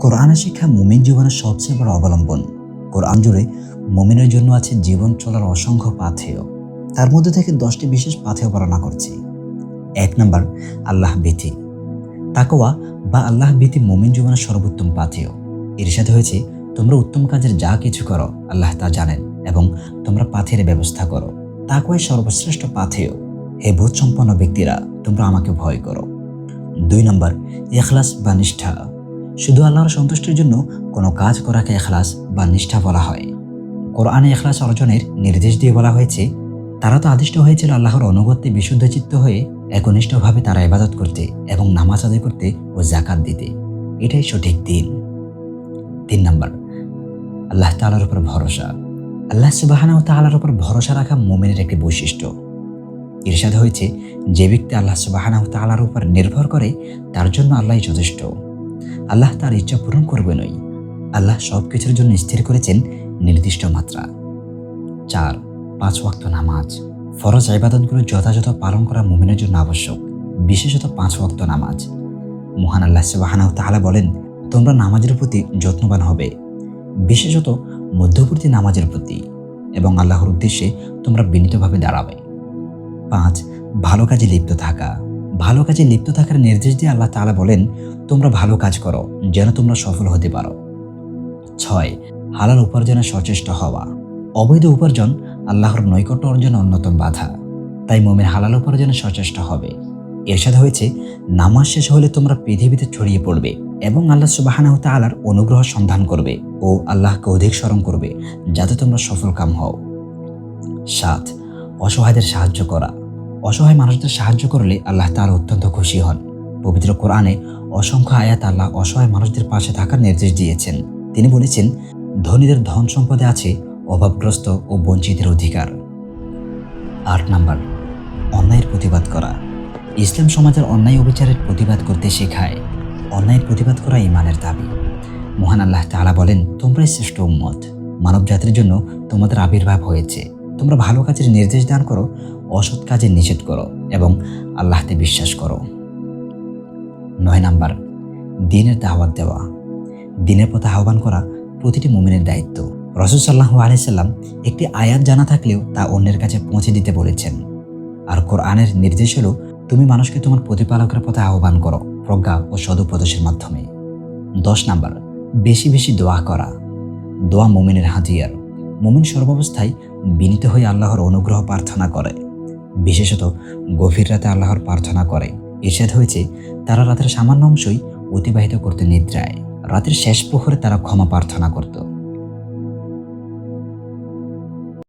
কোরআনের শিক্ষা মুমিন জীবনের সবচেয়ে বড় অবলম্বন। কোরআন জুড়ে মুমিনের জন্য আছে জীবন চলার অসংখ্য পাথেয়। তার মধ্যে থেকে দশটি বিশেষ পাথেয় বর্ণনা করছি। এক নম্বর, আল্লাহ ভীতি। তাকোয়া বা আল্লাহ ভীতি মুমিন জীবনের সর্বোত্তম পাথেয়। এর সাথে হয়েছে, তোমরা উত্তম কাজের যা কিছু করো, আল্লাহ তা জানেন এবং তোমরা পাথের ব্যবস্থা করো। তাকোয়াই সর্বশ্রেষ্ঠ পাথেয়। হে বোধ সম্পন্ন ব্যক্তিরা, তোমরা আমাকে ভয় করো। দুই নম্বর এখলাস বা নিষ্ঠা। শুধু আল্লাহর সন্তুষ্টির জন্য কোনো কাজ করাকে এখলাস বা নিষ্ঠা বলা হয়। কোরআনে এখলাস অর্জনের নির্দেশ দিয়ে বলা হয়েছে, তারা তো আদিষ্ট হয়েছিল আল্লাহর অনুগত্যে বিশুদ্ধ চিত্ত হয়ে একনিষ্ঠভাবে তারা ইবাদত করতে এবং নামাজ আদায় করতে ও জাকাত দিতে। এটাই সঠিক দিন। তিন নম্বর, আল্লাহ তালার উপর ভরসা। আল্লাহ সুবাহানা ও তালার উপর ভরসা রাখা মোমেনের একটি বৈশিষ্ট্য। ইরশাদ হয়েছে, যে ব্যক্তি আল্লাহ সুবাহানা ও তালার উপর নির্ভর করে, তার জন্য আল্লাহই যথেষ্ট। আল্লাহ তার ইচ্ছা পূরণ করবে নই। আল্লাহ সব কিছুর জন্য স্থির করেছেন নির্দিষ্ট মাত্রা। চার, পাঁচ ওয়াক্ত নামাজ। ফরজ ইবাদতগুলো যথাযথ পালন করা মুমিনের জন্য আবশ্যক, বিশেষত পাঁচ ওয়াক্ত নামাজ। মহান আল্লাহ সুবাহানাহ তাহলা বলেন, তোমরা নামাজের প্রতি যত্নবান হবে, বিশেষত মধ্যবর্তী নামাজের প্রতি, এবং আল্লাহর উদ্দেশ্যে তোমরা বিনীতভাবে দাঁড়াবে। পাঁচ, ভালো কাজে লিপ্ত থাকা। ভালো কাজে লিপ্ত থাকার নির্দেশ দিয়ে আল্লাহ তাআলা বলেন, তোমরা ভালো কাজ করো, যেন তোমরা সফল হতে পারো। ছয়, হালাল উপার্জনে সচেষ্ট হওয়া। অবৈধ উপার্জন আল্লাহর নৈকট্য অর্জনে অন্যতম বাধা। তাই মোমের হালাল উপার্জনে সচেষ্ট হবে। এরশাদ হয়েছে, নামাজ শেষ হলে তোমরা পৃথিবীতে ছড়িয়ে পড়বে এবং আল্লাহ সুবাহানা হতে তালার অনুগ্রহ সন্ধান করবে ও আল্লাহকে অধিক স্মরণ করবে, যাতে তোমরা সফল কাম হও। সাত, অসহায়দের সাহায্য করা। অসহায় মানুষদের সাহায্য করলে আল্লাহ তাআলা অত্যন্ত খুশি হন। পবিত্র কোরআনে অসংখ্য আয়াত আল্লাহ অসহায় মানুষদের পাশে থাকার নির্দেশ দিয়েছেন। তিনি বলেছেন, ধনীদের ধন সম্পদে আছে অভাবগ্রস্ত ও বঞ্চিতের অধিকার। আট নাম্বার, অন্যায়ের প্রতিবাদ করা। ইসলাম সমাজের অন্যায় অবিচারের প্রতিবাদ করতে শেখায়। অন্যায়ের প্রতিবাদ করা ইমানের দাবি। মহান আল্লাহ তাআলা বলেন, তোমরাই শ্রেষ্ঠ উম্মত। মানব জাতির জন্য তোমাদের আবির্ভাব হয়েছে। তোমরা ভালো কাজের নির্দেশ দান করো, অসৎ কাজে নিষেধ করো এবং আল্লাহতে বিশ্বাস করো। নয় নাম্বার, দিনের দাওয়াত দেওয়া। দিনের পথে আহ্বান করা প্রতিটি মুমিনের দায়িত্ব। রসুল সাল্লাহ আলাইসাল্লাম একটি আয়াত জানা থাকলেও তা অন্যের কাছে পৌঁছে দিতে বলেছেন। আর কোরআনের নির্দেশ হলো, তুমি মানুষকে তোমার প্রতিপালকের পথে আহ্বান করো, প্রজ্ঞা ও সদুপদেশের মাধ্যমে। দশ নাম্বার, বেশি বেশি দোয়া করা। দোয়া মুমিনের হাতিয়ার। মুমিন সর্বাবস্থায় বিনীত হয়ে আল্লাহর অনুগ্রহ প্রার্থনা করে। বিশেষত গভীর রাতে আল্লাহর প্রার্থনা করে। এরশাদ হয়েছে, তারা রাতের সামান্য অংশই অতিবাহিত করতে নিদ্রায়। রাতের শেষ প্রহরে তারা ক্ষমা প্রার্থনা করত।